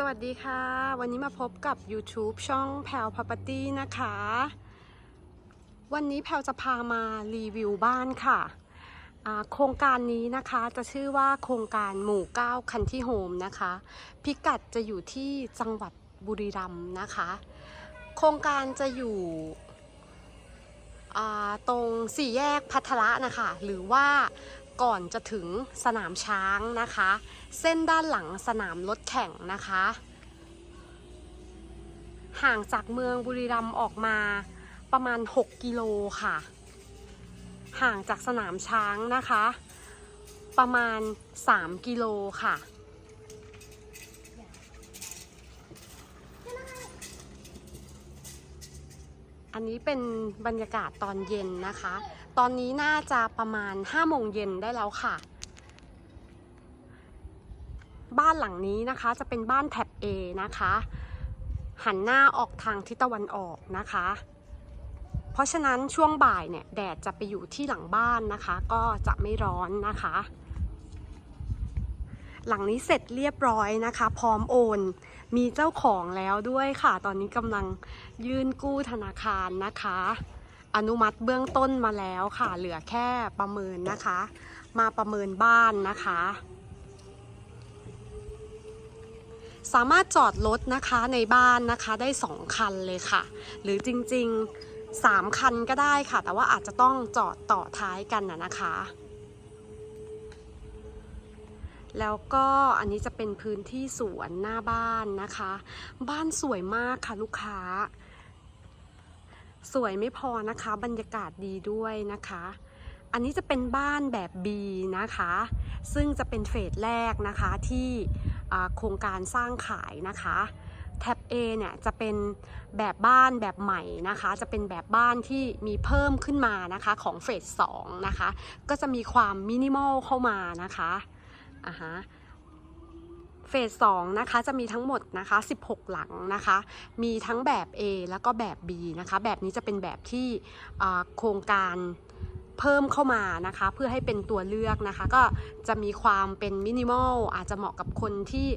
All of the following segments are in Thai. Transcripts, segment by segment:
สวัสดีค่ะ วันนี้มาพบกับ YouTube ช่องแพลว Property นะคะ วันนี้แพลวจะพามารีวิวบ้านค่ะ โครงการนี้นะคะจะชื่อว่าโครงการหมู่ 9 คันที่โฮมนะคะ พิกัดจะอยู่ที่จังหวัดบุรีรัมย์นะคะ โครงการจะอยู่ตรงสี่แยกพัทละนะคะ หรือว่า ก่อนจะถึงสนามช้างนะคะ เส้นด้านหลังสนามรถแข่งนะคะ ห่างจากเมืองบุรีรัมย์ออกมาประมาณ 6 กิโลค่ะ ห่างจากสนามช้างนะคะ ประมาณ 3 กิโลค่ะ อันนี้เป็นบรรยากาศตอนเย็นนะคะ ตอนนี้น่าจะประมาณ5โมงเย็นได้แล้วค่ะ บ้านหลังนี้นะคะจะเป็นบ้านแท็บ A นะคะ หันหน้าออกทางทิศตะวันออกนะคะ เพราะฉะนั้นช่วงบ่ายเนี่ยแดดจะไปอยู่ที่หลังบ้านนะคะ ก็จะไม่ร้อนนะคะ หลังนี้เสร็จเรียบร้อยนะคะ พร้อมโอน มีเจ้าของแล้วด้วยค่ะ ตอนนี้กำลังยื่นกู้ธนาคารนะคะ อนุมัติเบื้องต้นมาแล้วค่ะ เหลือแค่ประเมินนะคะ มาประเมินบ้านนะคะ สามารถจอดรถนะคะในบ้านนะคะได้2คันเลยค่ะ หรือจริงๆ3คันก็ได้ค่ะ แต่ว่าอาจจะต้องจอดต่อท้ายกันนะนะคะ แล้วก็อันนี้จะเป็นพื้นที่สวนหน้าบ้านนะคะ บ้านสวยมากค่ะลูกค้า สวยไม่พอนะคะ บรรยากาศดีด้วยนะคะ อันนี้จะเป็นบ้านแบบ B นะคะ ซึ่งจะเป็นเฟสแรกนะคะที่โครงการสร้างขายนะคะแท็บ A เนี่ยจะเป็นแบบบ้านแบบใหม่นะคะ จะเป็นแบบบ้านที่มีเพิ่มขึ้นมานะคะของเฟส2นะคะ ก็จะมีความมินิมอลเข้ามานะคะ อ่าฮะเฟส2นะคะจะมีทั้งหมดนะคะ 16 หลังนะคะ มีทั้งแบบ A แล้วก็แบบ B นะคะ แบบนี้จะเป็นแบบที่โครงการเพิ่มเข้ามานะคะ เพื่อให้เป็นตัวเลือกนะคะ ก็จะมีความเป็นมินิมอลอาจจะเหมาะกับคนที่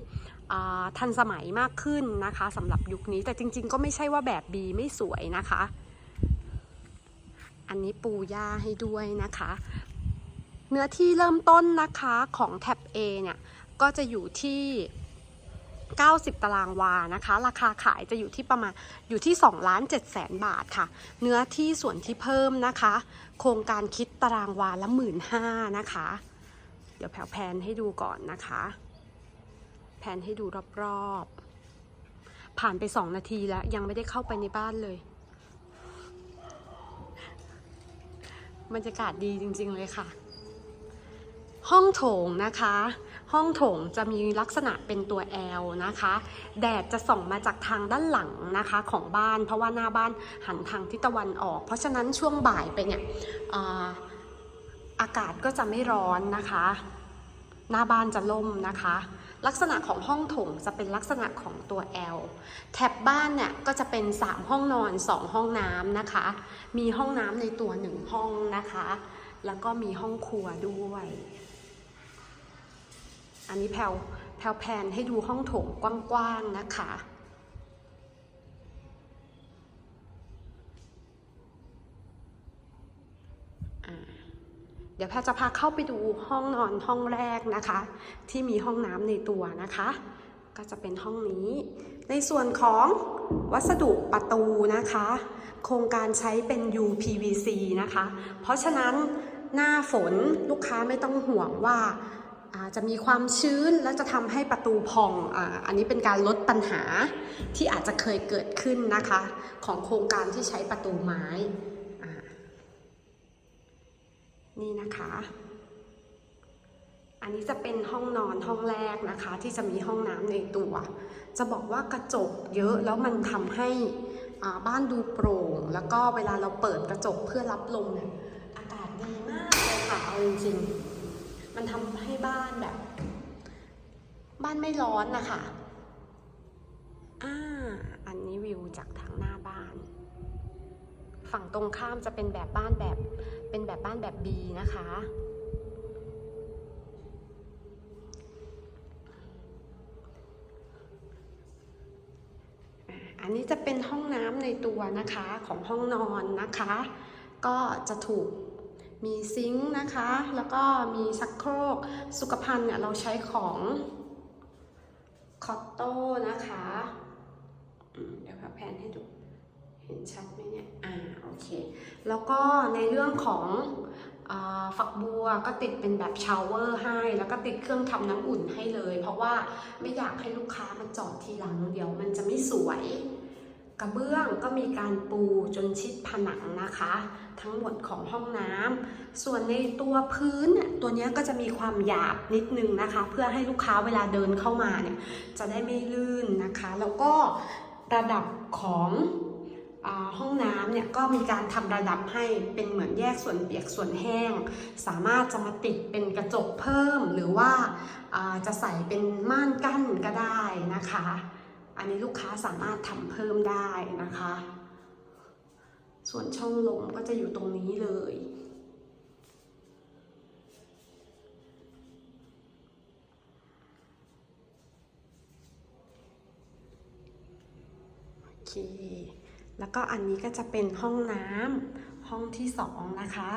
ทันสมัยมากขึ้นนะคะสำหรับยุคนี้แต่จริงๆ ก็ไม่ใช่ว่าแบบ B ไม่สวยนะคะ อันนี้ปูย่าให้ด้วยนะคะ เนื้อที่เริ่มต้นนะคะของแท็บ A เนี่ย ก็จะอยู่ที่ 90 ตารางวานะคะ ราคาขายจะอยู่ที่ประมาณอยู่ที่2ล้าน7แสนบาทค่ะ เนื้อที่ส่วนที่เพิ่มนะคะ โครงการคิดตารางวาละหมื่นห้านะคะ เดี๋ยวแผวแพนให้ดูก่อนนะคะ แพนให้ดูรอบๆ ผ่านไป 2 นาทีแล้วยังไม่ได้เข้าไปในบ้านเลยบรรยากาศดีจริง ๆ เลยค่ะ ห้องโถงนะคะ ห้องโถงจะมีลักษณะเป็นตัว L นะคะ แดดจะส่องมาจากทางด้านหลังนะคะของบ้าน เพราะว่าหน้าบ้านหันทางทิศตะวันออก เพราะฉะนั้นช่วงบ่ายไปเนี่ยอาอากาศก็จะไม่ร้อนนะคะ หน้าบ้านจะล่มนะคะ ลักษณะของห้องโถงจะเป็นลักษณะของตัว L แถบบ้านเนี่ยก็จะเป็น 3 ห้องนอน 2 ห้องน้ำนะคะ มีห้องน้ำในตัว 1 ห้องนะคะ แล้วก็มีห้องครัวด้วย อันนี้แพลวแพลวแพนให้ดูห้องโถงกว้างๆนะคะ เดี๋ยวแพทย์จะพาเข้าไปดูห้องนอนห้องแรกนะคะ ที่มีห้องน้ำในตัวนะคะ ก็จะเป็นห้องนี้ ในส่วนของวัสดุประตูนะคะ โครงการใช้เป็น UPVC นะคะ เพราะฉะนั้นหน้าฝนลูกค้าไม่ต้องห่วงว่า จะมีความชื้นและจะทำให้ประตูพองออันนี้เป็นการลดปัญหาที่อาจจะเคยเกิดขึ้นนะคะ ของโครงการที่ใช้ประตูไม้ นี่นะคะ อันนี้จะเป็นห้องนอนห้องแรกนะคะ ที่จะมีห้องน้ำในตัว จะบอกว่ากระจกเยอะแล้วมันทำให้บ้านดูโปร่ง แล้วก็เวลาเราเปิดกระจกเพื่อรับลมเนี่ยอากาศดีมากเลยค่ะเอาจริงๆ มันทำให้บ้านแบบ บ้านไม่ร้อนนะคะอ่าอันนี้วิวจากทางหน้าบ้าน ฝั่งตรงข้ามจะเป็นแบบบ้านแบบ เป็นแบบบ้านแบบ B นะคะนนี้จะเป็นห้องน้ำในตัวนะคะของห้องนอนนะคะ ก็จะถูก มีซิงค์นะคะ แล้วก็มีชักโครก สุขภัณฑ์เนี่ยเราใช้ของคอตโต้นะคะเดี๋ยวค่ะแพนให้ดู เห็นชัดไหมเนี่ย อ่า โอเค แล้วก็ในเรื่องของอฝักบัวก็ติดเป็นแบบชาวเวอร์ให้ แล้วก็ติดเครื่องทำน้ำอุ่นให้เลย เพราะว่าไม่อยากให้ลูกค้ามาจอดทีหลัง เดี๋ยวมันจะไม่สวยกระเบื้องก็มีการปูจนชิดผนังนะคะ ทั้งหมดของห้องน้ำ ส่วนในตัวพื้นตัวนี้ก็จะมีความหยาบนิดนึงนะคะ เพื่อให้ลูกค้าเวลาเดินเข้ามาเนี่ยจะได้ไม่ลื่นนะคะ แล้วก็ระดับของห้องน้ำเนี่ยก็มีการทำระดับให้เป็นเหมือนแยกส่วนเปียกส่วนแห้ง สามารถจะมาติดเป็นกระจกเพิ่ม หรือว่าอ่าจะใส่เป็นม่านกั้นก็ได้นะคะ อันนี้ลูกค้าสามารถทำเพิ่มได้นะคะ ส่วนช่องลมก็จะอยู่ตรงนี้เลย เค แล้วก็อันนี้ก็จะเป็นห้องน้ำห้องที่สองนะคะ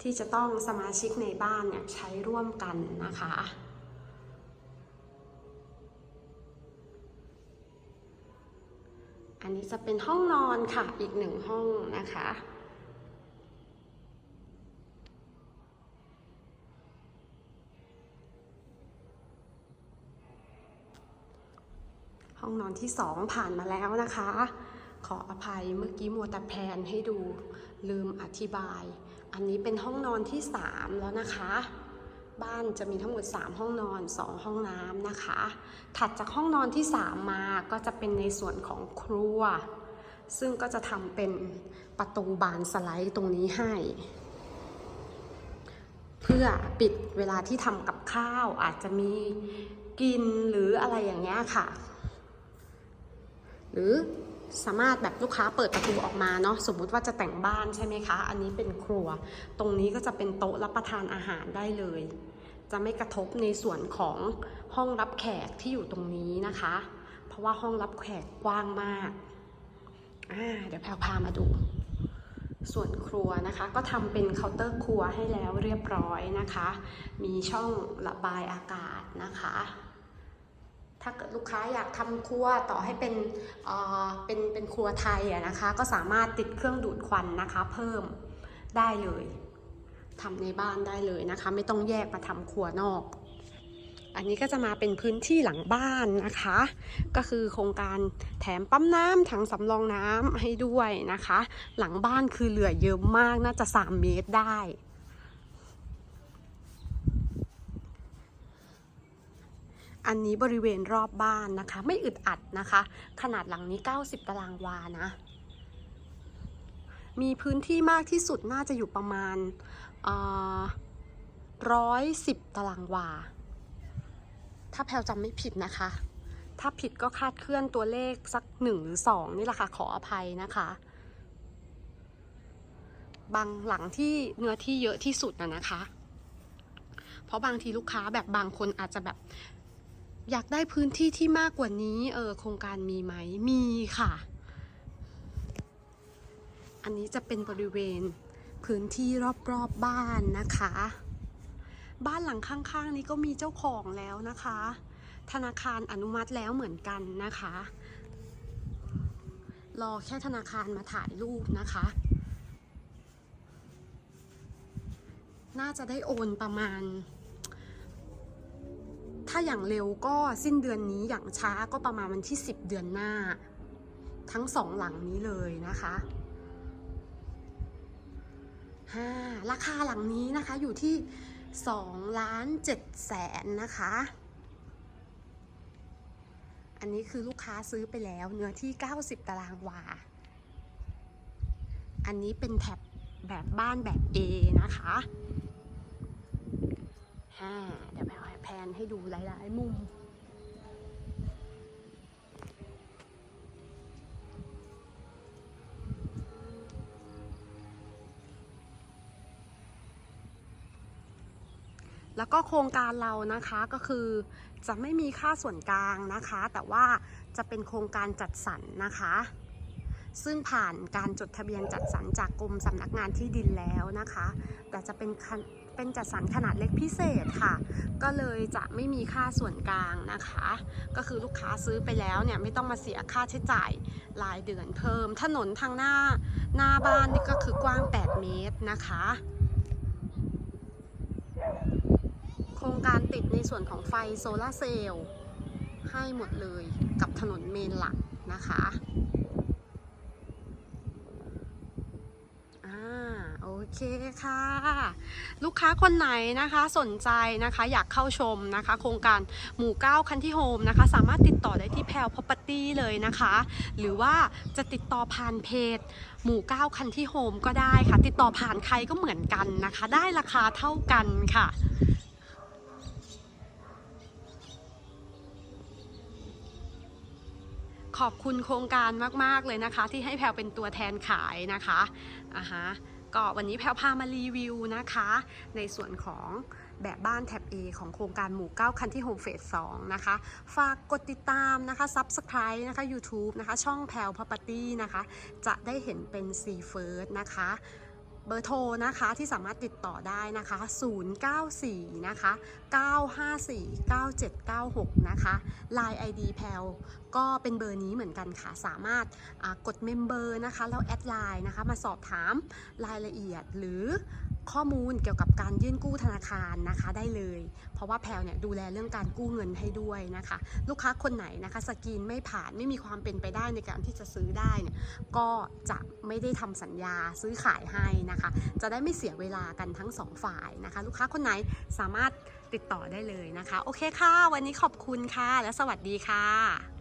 ที่จะต้องสมาชิกในบ้านเนี่ยใช้ร่วมกันนะคะอันนี้จะเป็นห้องนอนค่ะ อีกหนึ่งห้องนะคะ ห้องนอนที่สองผ่านมาแล้วนะคะ ขออภัยเมื่อกี้มัวแต่แพนให้ดูลืมอธิบาย อันนี้เป็นห้องนอนที่3แล้วนะคะ บ้านจะมีทั้งหมด 3 ห้องนอน 2 ห้องน้ำนะคะ ถัดจากห้องนอนที่ 3 มาก็จะเป็นในส่วนของครัว ซึ่งก็จะทำเป็นประตูบานสไลด์ตรงนี้ให้เพื่อปิดเวลาที่ทำกับข้าวอาจจะมีกินหรืออะไรอย่างเงี้ยค่ะ หรือสามารถแบบลูกค้าเปิดประตูออกมาเนาะสมมุติว่าจะแต่งบ้านใช่ไหมคะ อันนี้เป็นครัว ตรงนี้ก็จะเป็นโต๊ะรับประทานอาหารได้เลย จะไม่กระทบในส่วนของห้องรับแขกที่อยู่ตรงนี้นะคะ เพราะว่าห้องรับแขกกว้างมากาเดี๋ยวแพรพามาดู ส่วนครัวนะคะ ก็ทำเป็นเคาน์เตอร์ครัวให้แล้วเรียบร้อยนะคะ มีช่องระบายอากาศนะคะ ถ้าเกิดลูกค้าอยากทำครัวต่อให้เป็นเอ่อเป็นเป็นครัวไทยอะนะคะ ก็สามารถติดเครื่องดูดควันนะคะ เพิ่มได้เลยทำในบ้านได้เลยนะคะ ไม่ต้องแยกมาทำครัวนอก อันนี้ก็จะมาเป็นพื้นที่หลังบ้านนะคะ ก็คือโครงการแถมปั๊มน้ำถังสำรองน้ำให้ด้วยนะคะ หลังบ้านคือเหลือเยอะมากน่าจะ 3 เมตรได้ อันนี้บริเวณรอบบ้านนะคะ ไม่อึดอัดนะคะ ขนาดหลังนี้ 90 ตารางวานะ มีพื้นที่มากที่สุดน่าจะอยู่ประมาณร้อยสิบตารางวา ถ้าแพลจำไม่ผิดนะคะ ถ้าผิดก็คาดเคลื่อนตัวเลขสักหนึ่งหรือสองนี่แหละค่ะ ขออภัยนะคะ บางหลังที่เนื้อที่เยอะที่สุดนะนะคะ เพราะบางทีลูกค้าแบบบางคนอาจจะแบบ อยากได้พื้นที่ที่มากกว่านี้เออโครงการมีไหมมีค่ะ อันนี้จะเป็นบริเวณพื้นที่รอบๆบบ้านนะคะ บ้านหลังข้างๆนี้ก็มีเจ้าของแล้วนะคะ ธนาคารอนุมัติแล้วเหมือนกันนะคะ รอแค่ธนาคารมาถ่ายรูปนะคะ น่าจะได้โอนประมาณ ถ้าอย่างเร็วก็สิ้นเดือนนี้อย่างช้าก็ประมาณวันที่ 10 เดือนหน้า ทั้งสองหลังนี้เลยนะคะฮ่าราคาหลังนี้นะคะอยู่ที่2ล้าน7แสนนะคะ อันนี้คือลูกค้าซื้อไปแล้วเนื้อที่ 90 ตารางวา อันนี้เป็นแท็บแบบบ้านแบบ A นะคะฮ่าเดี๋ยวไป แพนให้ดูหลาย ๆ มุม แล้วก็โครงการเรานะคะก็คือจะไม่มีค่าส่วนกลางนะคะ แต่ว่าจะเป็นโครงการจัดสรรนะคะ ซึ่งผ่านการจดทะเบียนจัดสรรจากกรมสำนักงานที่ดินแล้วนะคะ แต่จะเป็นคัน เป็นจัดสรรขนาดเล็กพิเศษค่ะ ก็เลยจะไม่มีค่าส่วนกลางนะคะ ก็คือลูกค้าซื้อไปแล้วเนี่ยไม่ต้องมาเสียค่าใช้จ่ายรายเดือนเพิ่ม ถนนทางหน้าหน้าบ้านนี่ก็คือกว้าง 8 เมตรนะคะโครงการติดในส่วนของไฟโซลาร์เซลล์ให้หมดเลยกับถนนเมนหลักนะคะ อ่าโอ เคค่ะ ลูกค้าคนไหนนะคะสนใจนะคะอยากเข้าชมนะคะ โครงการหมู่ 9 คันที่โฮมนะคะ สามารถติดต่อได้ที่แพลวพ r o p e r t y เลยนะคะ หรือว่าจะติดต่อผ่านเพจ หมู่ 9 คันที่โฮมก็ได้ค่ะ ติดต่อผ่านใครก็เหมือนกันนะคะ ได้ราคาเท่ากันค่ะขอบคุณโครงการมาก ๆ เลยนะคะ ที่ให้แพลวเป็นตัวแทนขายนะคะอ่าฮะ ก็วันนี้แพลวพามารีวิวนะคะ ในส่วนของแบบบ้านแท็บ A ของโครงการหมู่ 9 คันที่โฮมเฟส2นะคะ ฝากกดติดตามนะคะ s u b สไครต์นะคะ YouTube นะคะ ช่องแพลว Property นะคะ จะได้เห็นเป็นซีเฟิร์สนะคะ เบอร์โทรนะคะที่สามารถติดต่อได้นะคะ 094 นะคะ 954 9796 นะคะ Line ID แพลก็เป็นเบอร์นี้เหมือนกันค่ะ สามารถกดเมมเบอร์นะคะ แล้วแอดไลน์นะคะ มาสอบถามรายละเอียดหรือ ข้อมูลเกี่ยวกับการยื่นกู้ธนาคารนะคะได้เลย เพราะว่าแพลเนี่ยดูแลเรื่องการกู้เงินให้ด้วยนะคะ ลูกค้าคนไหนนะคะสกรีนไม่ผ่านไม่มีความเป็นไปได้ในการที่จะซื้อได้เนี่ยก็จะไม่ได้ทำสัญญาซื้อขายให้นะคะ จะได้ไม่เสียเวลากันทั้งสองฝ่ายนะคะ ลูกค้าคนไหนสามารถติดต่อได้เลยนะคะ โอเคค่ะ วันนี้ขอบคุณค่ะ และสวัสดีค่ะ